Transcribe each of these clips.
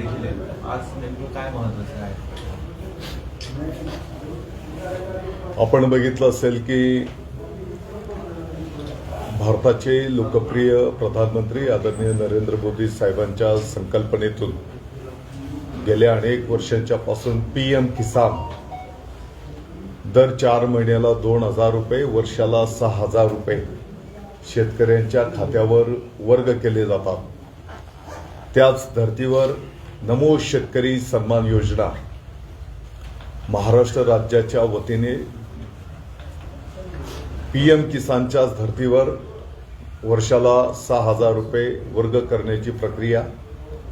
देखील आहेत आज नेमकं काय महत्वाचं आहे? आपण बघितलं असेल की भारताचे लोकप्रिय प्रधानमंत्री आदरणीय नरेंद्र मोदी साहेबांच्या संकल्पनेतून गेल्या अनेक वर्षांच्या पासून पी एम किसान दर चार महिन्याला दोन हजार रुपये वर्षाला सहा हजार रुपये शेतकऱ्यांच्या खात्यावर वर्ग केले जातात. त्याच धर्तीवर नमो शेतकरी सन्मान योजना महाराष्ट्र राज्याच्या वतीने पीएम किसानच्याच धर्तीवर वर्षाला सहा हजार रुपये वर्ग करण्याची प्रक्रिया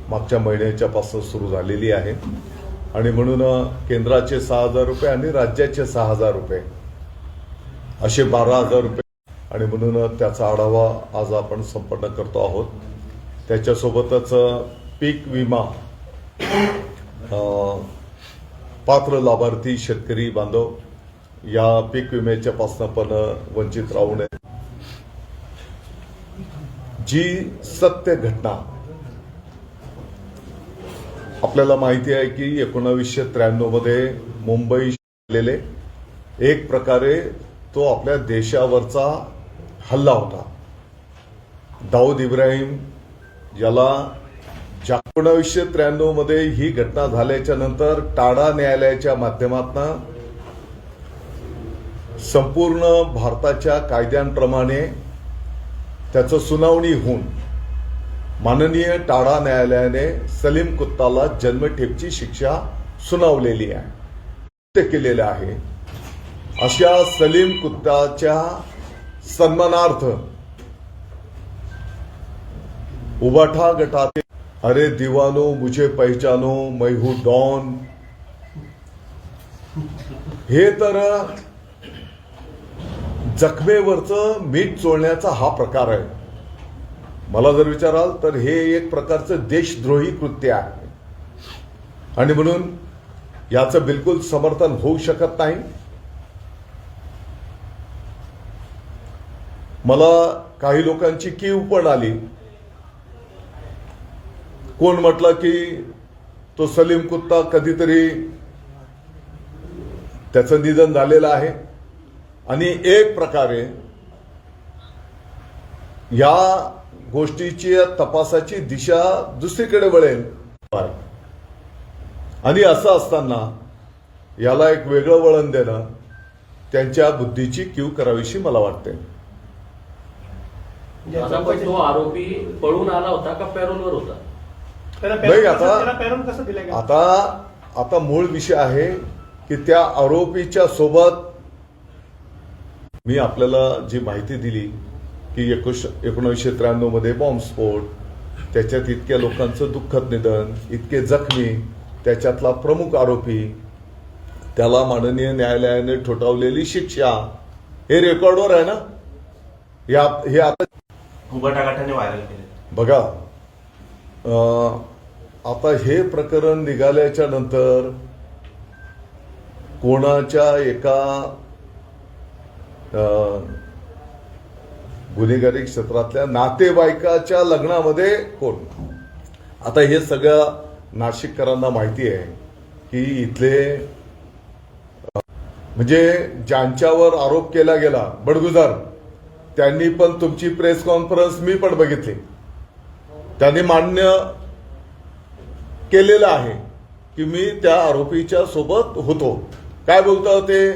मागच्या महिन्याच्या पासून सुरू झालेली आहे. आणि म्हणून केंद्राचे सहा हजार रुपये आणि राज्याचे सहा हजार रुपये असे बारा हजार रुपये. आणि म्हणून त्याचा आढावा आज आपण संपन्न करतो आहोत. त्याच्यासोबतच पीक विमा पात्र लाभार्थी शेतकरी बांधव या पीक विम्याच्या पासून पण वंचित राहू नये. जी सत्य घटना आपल्याला माहिती आहे की एकोणावीसशे त्र्याण्णवमध्ये मुंबई झालेले एक प्रकारे तो आपल्या देशावरचा हल्ला होता. दाऊद इब्राहिम याला एकोणावीसशे त्र्याण्णवमध्ये ही घटना झाल्याच्यानंतर टाडा न्यायालयाच्या माध्यमातून संपूर्ण भारताच्या कायद्यांप्रमाणे त्याचं सुनावणी होऊन माननीय टाडा न्यायालयाने सलीम कुत्ताला जन्मठेपची शिक्षा सुनावलेली आहे. ते केलेलं आहे. अशा सलीम कुत्ताच्या सन्मानार्थ उबाठा गटातील अरे दीवानो मुझे पहचानो मैं हूं डॉन। हे तर जखमेवरचं मीठ चोळण्याचा हा प्रकार आहे. मला जर विचाराल तर हे एक प्रकारचं देशद्रोही कृत्य आहे. आणि म्हणून याचं बिलकुल समर्थन होऊ शकत नाही. मला काही लोकांची कीव पण आली. कोण म्हटलं की तो सलीम कुत्ता कधीतरी त्याचं निधन झालेलं आहे? आणि एक प्रकारे या गोष्टीची तपासाची दिशा दुसरीकडे वळेल. आणि असं असताना याला एक वेगळं वळण देणं त्यांच्या बुद्धीची क्यू करावीशी मला वाटते. तो आरोपी पळून आला होता का पॅरोलवर होता? पॅरोल आता- आता आता मूळ विषय आहे की त्या आरोपीच्या सोबत मी आपल्याला जी माहिती दिली की एकोश एकोणीसशे त्र्याण्णवमध्ये बॉम्बस्फोट त्याच्यात इतक्या लोकांचं दुःखद निधन इतके जखमी त्याच्यातला प्रमुख आरोपी त्याला माननीय न्यायालयाने ठोठावलेली शिक्षा हे रेकॉर्डवर आहे ना? या हे आता व्हायरल केले. बघा आता हे प्रकरण निघाल्याच्या नंतर कोणाच्या एका अं, गुन्हेगारी क्षेत्रातल्या नातेवाईकाच्या लग्नामध्ये कोण? आता हे सगळं नाशिककरांना माहिती आहे की इथले म्हणजे ज्यांच्यावर आरोप केला गेला बडगुजार त्यांनी पण तुमची प्रेस कॉन्फरन्स मी पण बघितली. त्यांनी मान्य केलेलं आहे की मी त्या आरोपीच्या सोबत होतो. काय बोलता होते?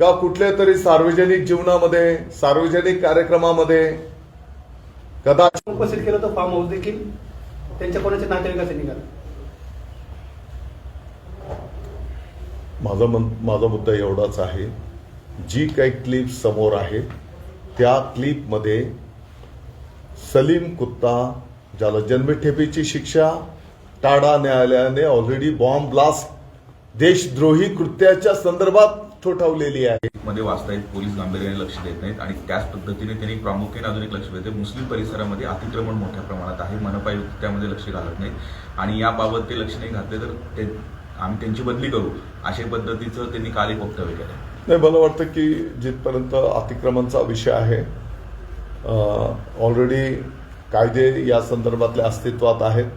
का कुठल्या तरी सार्वजनिक जीवनामध्ये सार्वजनिक कार्यक्रमामध्ये कदाचित उपस्थित केलं तर फार्म हाऊस देखील त्यांच्या कोणाच्या नातेवाईकाचे निघालं? माझा मन माझा मुद्दा एवढाच आहे. जी काही क्लिप समोर आहे त्या क्लिपमध्ये सलीम कुत्ता ज्याला जन्मठेपीची शिक्षा टाडा न्यायालयाने ऑलरेडी बॉम्ब ब्लास्ट देशद्रोही कृत्याच्या संदर्भात ठोठावलेली आहे. मध्ये वास्तविक पोलीस गांभीर्याने लक्ष देत नाहीत आणि त्याच पद्धतीने त्यांनी प्रामुख्याने अजून एक लक्ष देते. मुस्लिम परिसरामध्ये अतिक्रमण मोठ्या प्रमाणात आहे. मनपा आयुक्त त्यामध्ये लक्ष घालत नाहीत. आणि याबाबत ते लक्ष नाही घातले तर ते आम्ही त्यांची बदली करू. अशा पद्धतीचं त्यांनी काल एक वक्तव्य केलं. नाही मला वाटतं की जिथपर्यंत अतिक्रमणचा विषय आहे ऑलरेडी कायदे या संदर्भातले अस्तित्वात आहेत.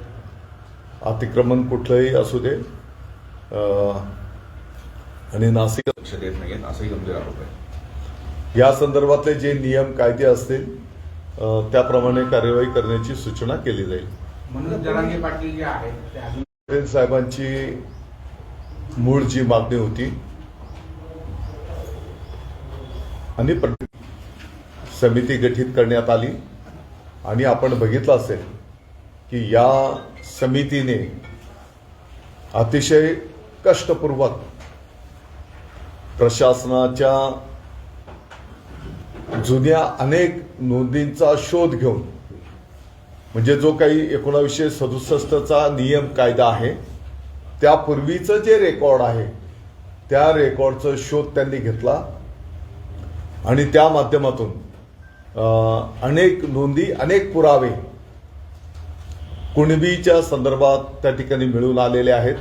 अतिक्रमण कुठलंही असू दे अं, आणि नाशिक लक्ष देत नाहीयेत असाही गंभीर आरोप आहे या संदर्भातले जे नियम कायदे असतील त्याप्रमाणे कार्यवाही करण्याची सूचना केली जाईल. म्हणून जरांगे पाटील जे आहेत ते अजून पटेल साहेबांची मूळ जी मागणी होती आणि समिती गठीत करण्यात आली. आणि आपण बघितलं असेल की या समितीने अतिशय कष्टपूर्वक प्रशासनाच्या जुन्या अनेक नोंदींचा शोध घेऊन म्हणजे जो काही एकोणावीसशे सदुसष्टचा नियम कायदा आहे त्यापूर्वीचं जे रेकॉर्ड आहे त्या रेकॉर्डचा शोध त्यांनी घेतला आणि त्या माध्यमातून अनेक नोंदी अनेक पुरावे कुणबीच्या संदर्भात त्या ठिकाणी मिळून आलेले आहेत.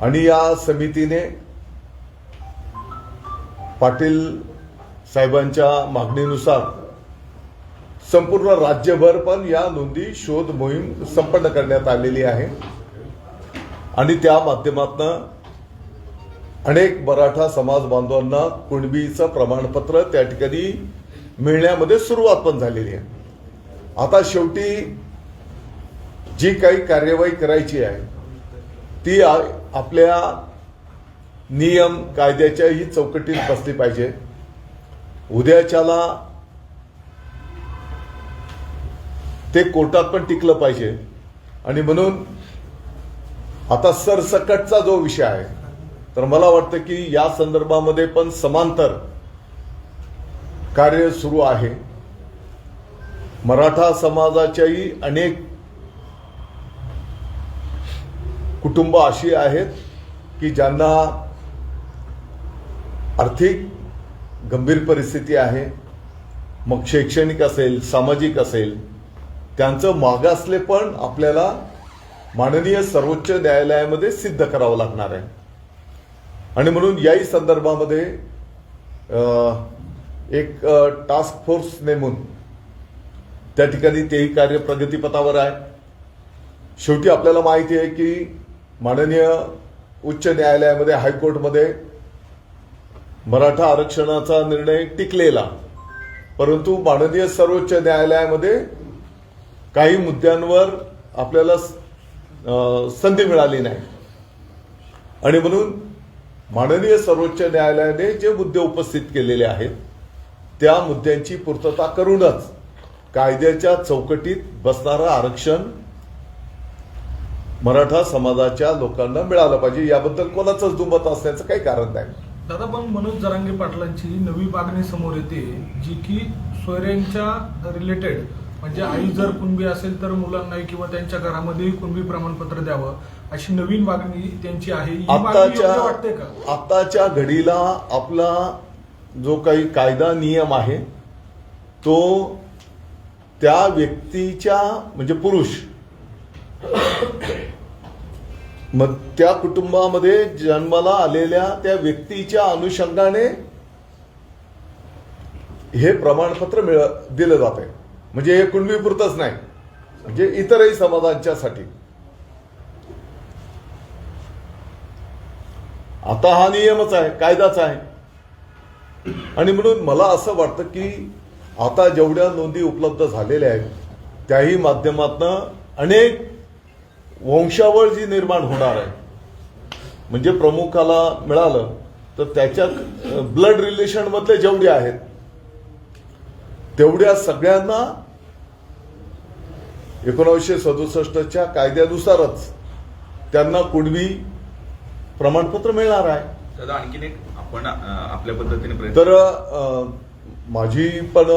आणि या समितीने पाटील साहेबांच्या मागणीनुसार संपूर्ण राज्यभर पण या नोंदी शोध मोहीम संपन्न करण्यात आलेली आहे. आणि त्या माध्यमातून अनेक मराठा समाज बांधवांना कुणबीचं प्रमाणपत्र त्या ठिकाणी मिळण्यामध्ये सुरुवात पण झालेली आहे. आता शेवटी जी काही कार्यवाही करायची आहे ती आपल्या नियम कायद्याच्याही चौकटीत बसली पाहिजे. उद्याच्याला ते कोर्टात पण टिकलं पाहिजे. आणि म्हणून आता सरसकटचा जो विषय आहे तर मला वाटतं की या संदर्भामध्ये पण समांतर कार्य सुरू आहे. मराठा समाजाच्याही अनेक कुटुंब अशी आहेत की ज्यांना आर्थिक गंभीर परिस्थिती आहे. मग शैक्षणिक असेल सामाजिक असेल त्यांचं मागासले पण आपल्याला माननीय सर्वोच्च न्यायालयामध्ये सिद्ध करावं लागणार आहे. आणि म्हणून याही संदर्भामध्ये एक टास्क फोर्स नेमून त्या ठिकाणी तेही कार्य प्रगतीपथावर आहे. शेवटी आपल्याला माहिती आहे की माननीय उच्च न्यायालयामध्ये हायकोर्टमध्ये मराठा आरक्षणाचा निर्णय टिकलेला. परंतु माननीय सर्वोच्च न्यायालयामध्ये काही मुद्द्यांवर आपल्याला संधी मिळाली नाही. आणि म्हणून माननीय सर्वोच्च न्यायालयाने जे मुद्दे उपस्थित केलेले आहेत त्या मुद्द्यांची पूर्तता करूनच कायद्याच्या चौकटीत बसणारं आरक्षण मराठा समाजाच्या लोकांना मिळालं पाहिजे. याबद्दल कोणाचंच दुमत असण्याचं काही कारण नाही. दादा पण मनोज जरांगे पाटलांची नवी मागणी समोर येते जी की सोयऱ्यांच्या रिलेटेड म्हणजे आई जर कुणबी असेल तर मुलांनाही किंवा त्यांच्या घरामध्येही कुणबी प्रमाणपत्र द्यावं अशी नवीन मागणी त्यांची आहे. ही आत्ताच्या घडीला आपला जो काही कायदा नियम आहे तो त्या व्यक्तीच्या म्हणजे पुरुष. मग त्या कुटुंबामध्ये जन्माला आलेल्या त्या व्यक्तीच्या अनुषंगाने हे प्रमाणपत्र मिळ दिलं जात आहे म्हणजे हे कुणबीपुरतच नाही. म्हणजे इतरही समाजांच्यासाठी. आता हा नियमच आहे कायदाच आहे. आणि म्हणून मला असं वाटतं की आता जेवढ्या नोंदी उपलब्ध झालेल्या आहेत त्याही माध्यमातनं अनेक वंशावळ जी निर्माण होणार आहे म्हणजे प्रमुखाला मिळालं तर त्याच्या ब्लड रिलेशनमधले जेवढे आहेत तेवढ्या सगळ्यांना एकोणीसशे सदुसष्टच्या कायद्यानुसारच त्यांना कुणबी प्रमाणपत्र मिळणार आहे. दादा आणखीन एक आपण आपल्या पद्धतीने प्रयत्न तर माझी पण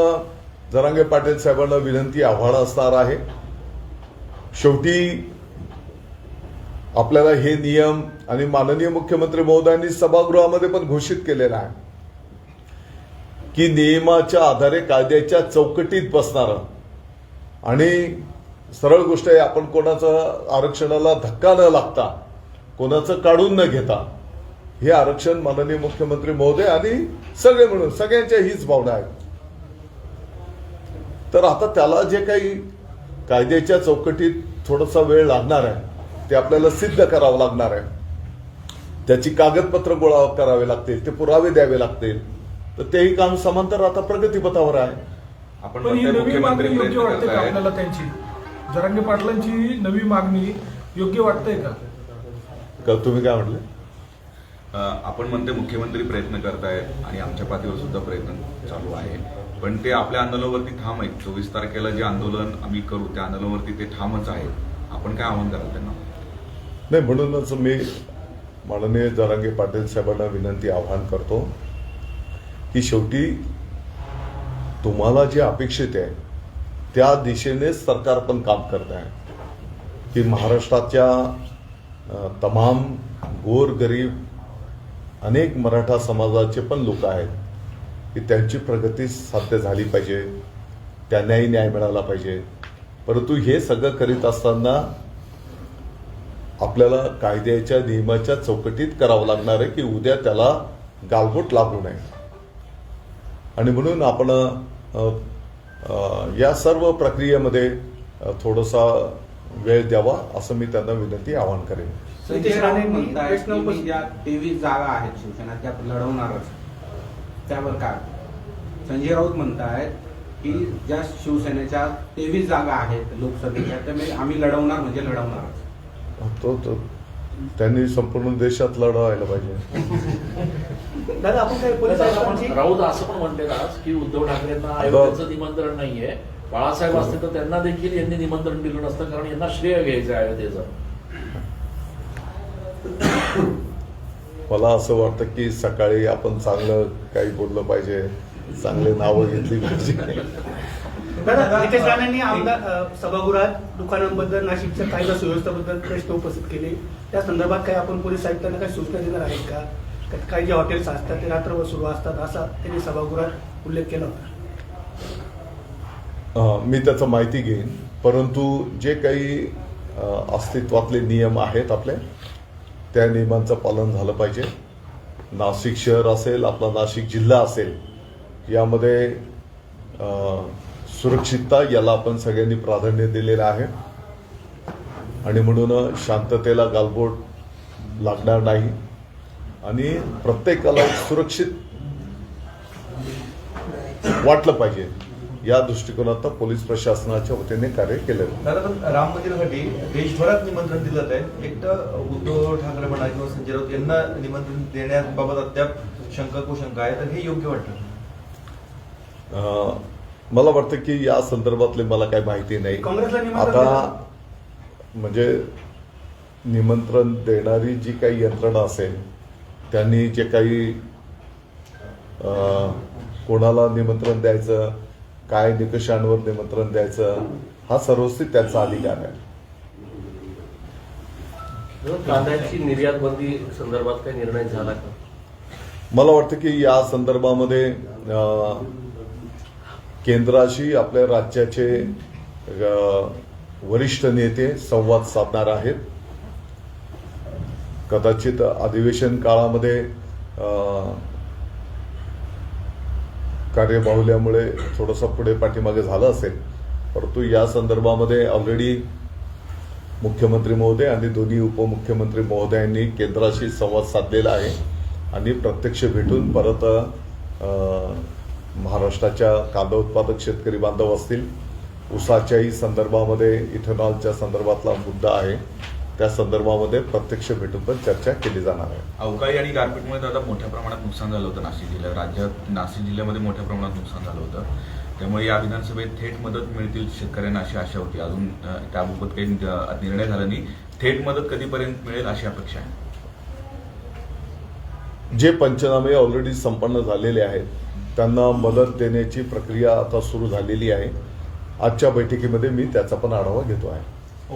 जरांगे पाटील साहेबांना विनंती आव्हान असणार आहे. शेवटी आपल्याला हे नियम आणि माननीय मुख्यमंत्री महोदयांनी सभागृहामध्ये पण घोषित केलेलं आहे. की नियमाच्या आधारे कायद्याच्या चौकटीत बसणार. आणि सरळ गोष्ट आहे आपण कोणाचं आरक्षणाला धक्का न लागता कोणाचं काढून न घेता हे आरक्षण माननीय मुख्यमंत्री महोदय आणि सगळे म्हणून सगळ्यांच्या हीच भावना आहे. तर आता त्याला जे काही कायद्याच्या चौकटीत थोडासा वेळ लागणार आहे ते आपल्याला सिद्ध करावं लागणार आहे. त्याची कागदपत्र गोळा करावे लागतील ते पुरावे द्यावे लागतील. तर तेही काम समांतर आता प्रगतीपथावर आहे. आपण ही नवी मागणी मुख्यमंत्री योग्य वाटते का आपल्याला त्यांची? जरांगे पाटलांची नवी मागणी योग्य वाटते का? का तुम्ही काय म्हटले? आपण म्हणते मुख्यमंत्री प्रयत्न करतायत आणि आमच्या पातळीवर सुद्धा प्रयत्न चालू आहे. पण ते आपल्या आंदोलनावरती ठाम आहेत. चोवीस तारखेला जे आंदोलन आम्ही करू त्या आंदोलनावरती ते ठामच आहेत. आपण काय आव्हान कराल त्यांना? नाही म्हणूनच मी माननीय जरांगे पाटील साहेबांना विनंती आवाहन करतो की शेवटी तुम्हाला जे अपेक्षित आहे त्या दिशेनेच सरकार पण काम करत आहे. की महाराष्ट्राच्या तमाम गोरगरीब अनेक मराठा समाजाचे पण लोक आहेत की त्यांची प्रगती साध्य झाली पाहिजे त्यांनाही न्याय मिळाला पाहिजे. परंतु हे सगळं करीत असताना आपल्याला कायद्याच्या नियमाच्या चौकटीत करावं लागणार आहे की उद्या त्याला गालबोट लागू नये. आणि म्हणून आपण या सर्व प्रक्रियेमध्ये थोडासा वेळ द्यावा असं मी त्यांना विनंती आवाहन करेन. संजय ज्या तेवीस जागा आहेत शिवसेना त्या लढवणारच. त्यावर काय? संजय राऊत म्हणतायत की ज्या शिवसेनेच्या तेवीस जागा आहेत लोकसभेच्या त्या मी- आम्ही लढवणार म्हणजे लढवणारच. तो तो त्यांनी संपूर्ण देशात लढवायला पाहिजे. दादा आपण काय पोलीस दादा, आयुक्तांची पण राऊत असं पण म्हणते आज की उद्धव ठाकरेंना अयोध्येचं निमंत्रण नाहीये. बाळासाहेब असते तर त्यांना देखील यांनी निमंत्रण दिलं नसतं कारण यांना श्रेय घ्यायचं आहे अयोध्येचं. मला असं वाटतं की सकाळी आपण चांगलं काही बोललं पाहिजे चांगले नावं घेतली पाहिजे. दादा नितेश राणेंनी आमदार अ, सभागृहात दुकानांबद्दल नाशिकच्या कायदा सुव्यवस्थेबद्दल प्रश्न उपस्थित केले. त्या संदर्भात काही आपण पोलीस आयुक्तांना काही सूचना देणार आहेत का? काही जे हॉटेल्स असतात ते रात्रभर सुरू असतात असा त्यांनी सभागृहात उल्लेख केला होता. मी त्याचं माहिती घेईन. परंतु जे काही अस्तित्वातले नियम आहेत आपले त्या नियमांचं पालन झालं पाहिजे. नाशिक शहर असेल आपला नाशिक जिल्हा असेल यामध्ये सुरक्षितता याला आपण सगळ्यांनी प्राधान्य दिलेलं आहे. आणि म्हणून शांततेला गालबोट लागणार नाही. आणि प्रत्येकाला सुरक्षित वाटलं पाहिजे. या दृष्टिकोनात पोलीस प्रशासनाच्या वतीने कार्य केलं जातं. दादा पण राम मंदिरासाठी देशभरात निमंत्रण दिलं आहे एक तर उद्धव ठाकरे म्हणा किंवा संजय राऊत यांना निमंत्रण देण्याबाबत अद्याप शंका कुशंका आहे. तर हे योग्य वाटतं? मला वाटतं की या संदर्भातले मला काही माहिती नाही. आता म्हणजे निमंत्रण देणारी जी काही यंत्रणा असेल त्यांनी जे काही कोणाला निमंत्रण द्यायचं काय निकषांवर निमंत्रण द्यायचं हा सर्वस्वी त्यांचा अधिकार आहे. कांद्याची निर्यात बंदी संदर्भात काही निर्णय झाला का? मला वाटतं की या संदर्भामध्ये केंद्राशी आपल्या राज्याचे वरिष्ठ नेते संवाद साधणार आहेत. कदाचित अधिवेशन काळामध्ये कार्यबाहुल्यामुळे थोडंसं पुढे पाठीमागे झालं असेल परंतु या संदर्भामध्ये ऑलरेडी मुख्यमंत्री महोदय आणि दोन्ही उपमुख्यमंत्री महोदयांनी केंद्राशी संवाद साधलेला आहे आणि प्रत्यक्ष भेटून परत महाराष्ट्राच्या कांदा उत्पादक शेतकरी बांधव असतील उसाच्याही संदर्भामध्ये इथेनॉलच्या संदर्भातला मुद्दा आहे. त्या संदर्भामध्ये प्रत्यक्ष भेटून पण चर्चा केली जाणार आहे. अवकाळी आणि गारपीटमुळे दादा मोठ्या प्रमाणात नुकसान झालं होतं नाशिक जिल्ह्यात. राज्यात नाशिक जिल्ह्यामध्ये मोठ्या प्रमाणात नुकसान झालं होतं. त्यामुळे या विधानसभेत थेट मदत मिळतील शेतकऱ्यांना अशी आशा होती. अजून त्याबाबत काही निर्णय झाला नाही. थेट मदत कधीपर्यंत मिळेल अशी अपेक्षा आहे? जे पंचनामे ऑलरेडी संपन्न झालेले आहेत त्यांना मदत देण्याची प्रक्रिया आता सुरू झालेली आहे. आजच्या बैठकीमध्ये मी त्याचा पण आढावा घेतो आहे.